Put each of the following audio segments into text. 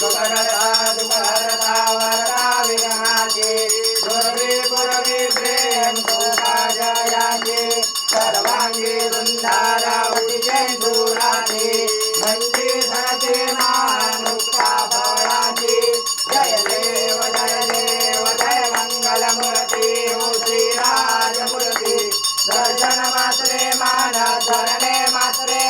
दुःखहर्ता दुःखहर्ता वरदा विघ्नाची गुरवे गुरवे प्रेम सर्वांगी धरते जय देव जय देव जय मंगल मूर्ती ओ श्रीराजमूर्ती। दर्शन मात्रे मान धरणे मात्रे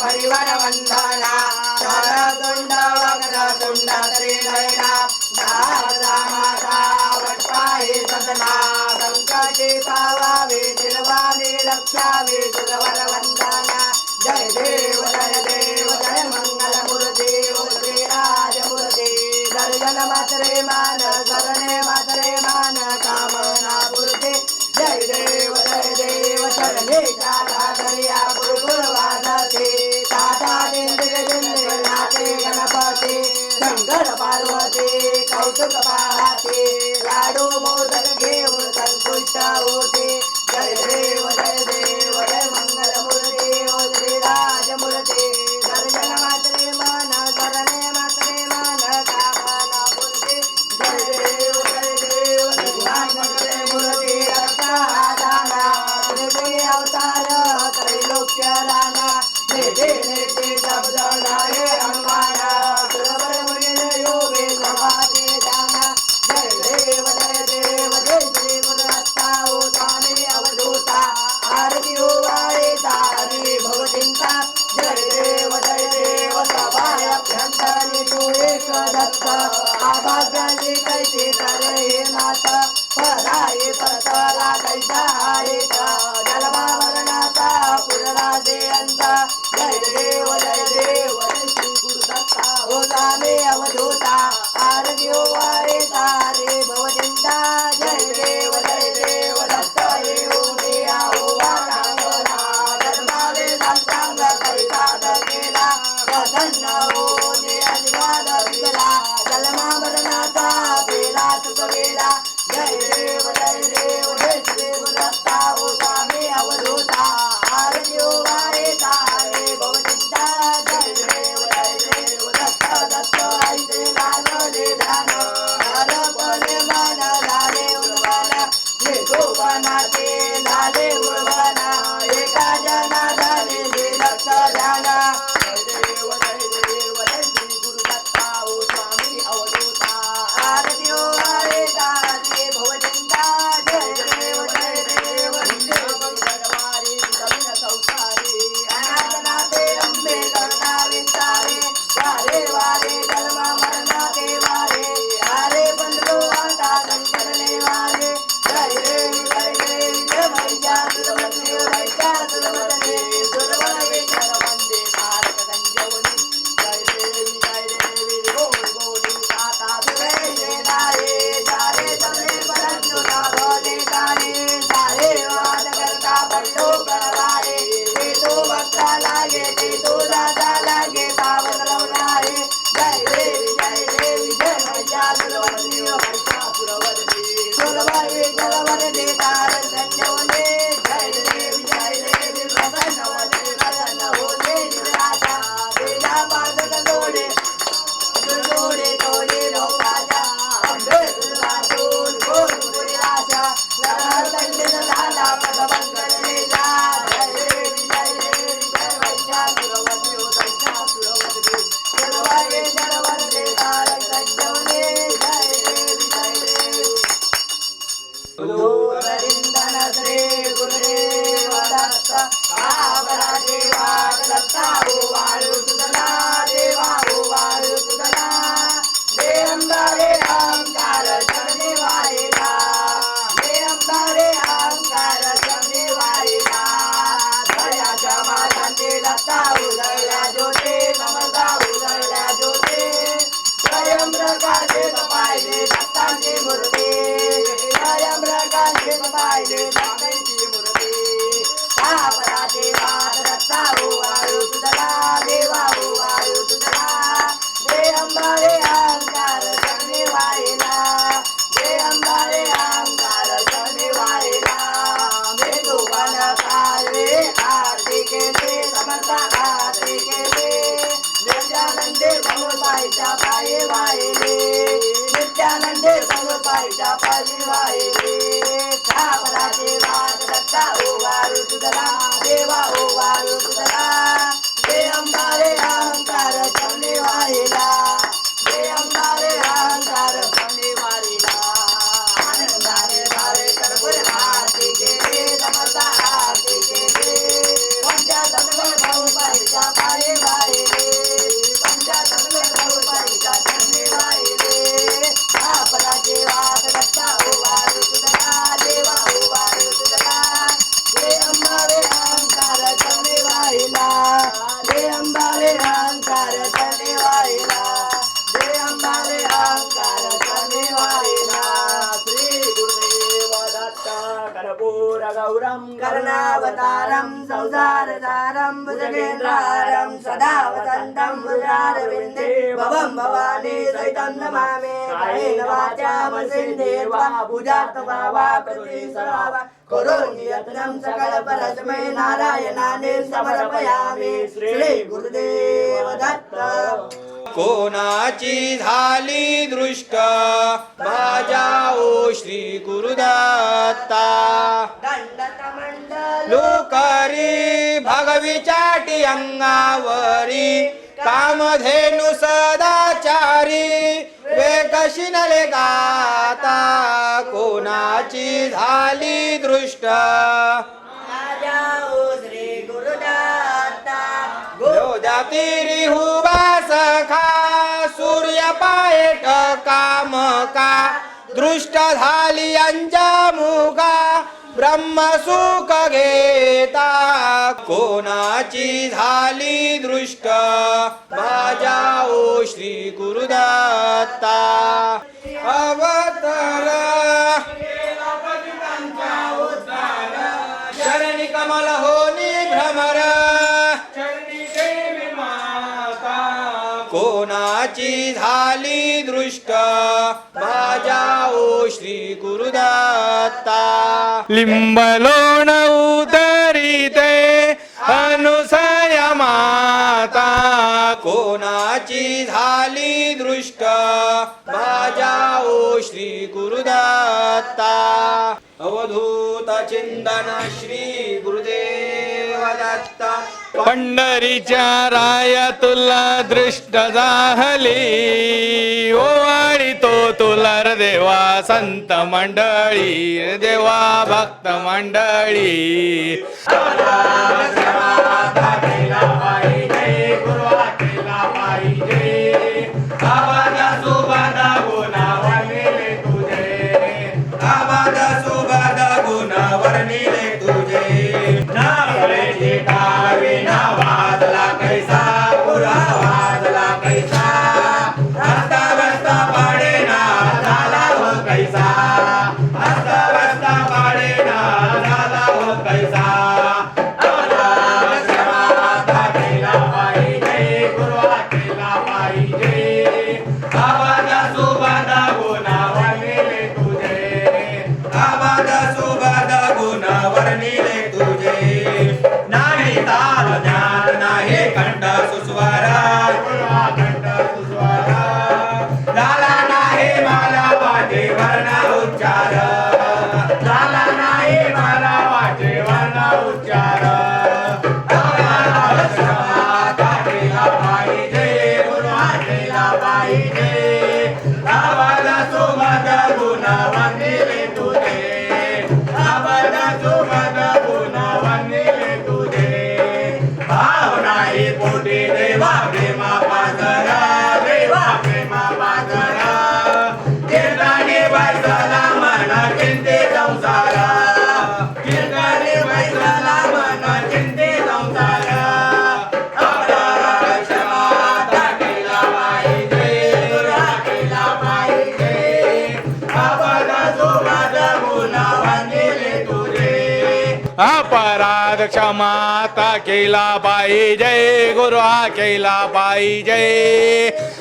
परिवर वंदना शरदुंड वक्र त्रिनयना दादा माता वट्टाहे सदना संकटे पावावे निर्वाणे रक्षावे सुरवर वंदना जय देव जय देव जय मंगल मूर्ती ओ श्रीराज मूर्ती दर्शन मात्रे मान शरणे मात्रे मान कामना मूर्ती जय देव जय देव चरणे चाला शंकर पार्वते कौतुक पाहते. लाडू मोदक घेऊन संतुष्ट होते. जय देव जय देव जय मंगल मुरते ओ श्रीराज मुरते दर्शन मात्रे मान करणे मात्रे मान कामना मूर्ती जय देव जय देव संग्राम करे मुरते रक्षादाना अवतार त्रैलोक्य राणा. अभ्यंतरी तू एक दत्त आभाग्याची कैसे करे हे नाथ पराये पताला कैसा आहेत जलमा वर्णाचा पुरराजे अंत. जय देव जय देव श्री गुरुदत्ता होता मे अवधूता. आरती ओ वारे तारे भवचिंता जय देव जय देव दत्त येऊन आओ वाटांगणा. धर्मावे सांग कैसा केला प्रसन्न होते ಸದಾನ Gracias, Friday night. नित्यानंदे भगवताईच्या पायी वाहिले देवा दत्ता ओ वारू तुझला देवा ओ वारू तुझला हे अंबारे अहंकार कर्पूर गौरम कर्णावतारं संसारसारं भुजगेन्द्रहारं सदा वसन्तं भुजारविन्दे भवं भवानी सहितं नमामि। कायेन वाचा मनसेन्द्रियर्वा भुजात् भावा कृति सर्वा। करोमि यत्नं सकलपरस्मै नारायणाने समर्पयामि। श्री गुरुदेव दत्त कोणाची झाली दृष्ट? भाजाओ श्री गुरुदत्ता. लोकरी भगविचाटी अंगावरी कामधेनु सदाचारी वेकशिनले गाता. कोणाची झाली दृष्ट? जातीरी हुबा पायट काम का? दृष्ट झाली अंजामुगा ब्रह्म सुख घेता. कोणाची झाली दृष्ट? भाजाओ श्री गुरुदत्ता. अवतर झाली दृष्ट भाजाओ श्री गुरुदत्ता. लिंबलोण उतरिते अनुसय माता. कोणाची झाली दृष्ट भाजाओ श्री गुरुदत्ता. अवधूत चिंतन श्री गुरुदेव पंढरीच्या राया तुला दृष्ट जाहली ओ आणि तो तुला देवा संत मंडळी देवा भक्त मंडळी पाहिजे माला वाटे वरना क्षमाता केला पाहिजे गुरु हा केला पाहिजे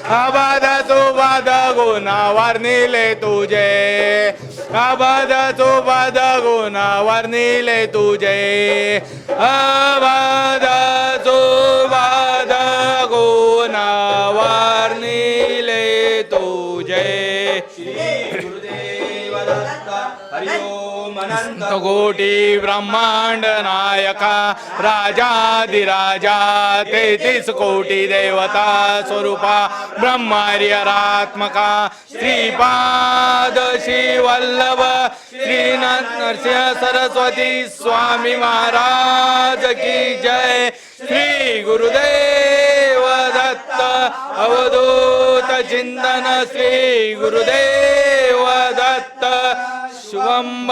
अबाध तू बाध गुणावर निले तुझे. अबाध तू बाध गुणावर निले तुझे. अबाध तू कोटी ब्रह्मांड नायका राजाधिराजा तेहतीस कोटी देवता स्वरूपा ब्रह्मार्यरात्मका श्रीपाद श्रीवल्लभ श्रीनाथ नरसिंह सरस्वती स्वामी महाराज की जय। श्री गुरुदेव दत्त अवधूत चिंतन श्री गुरुदेव શુભમ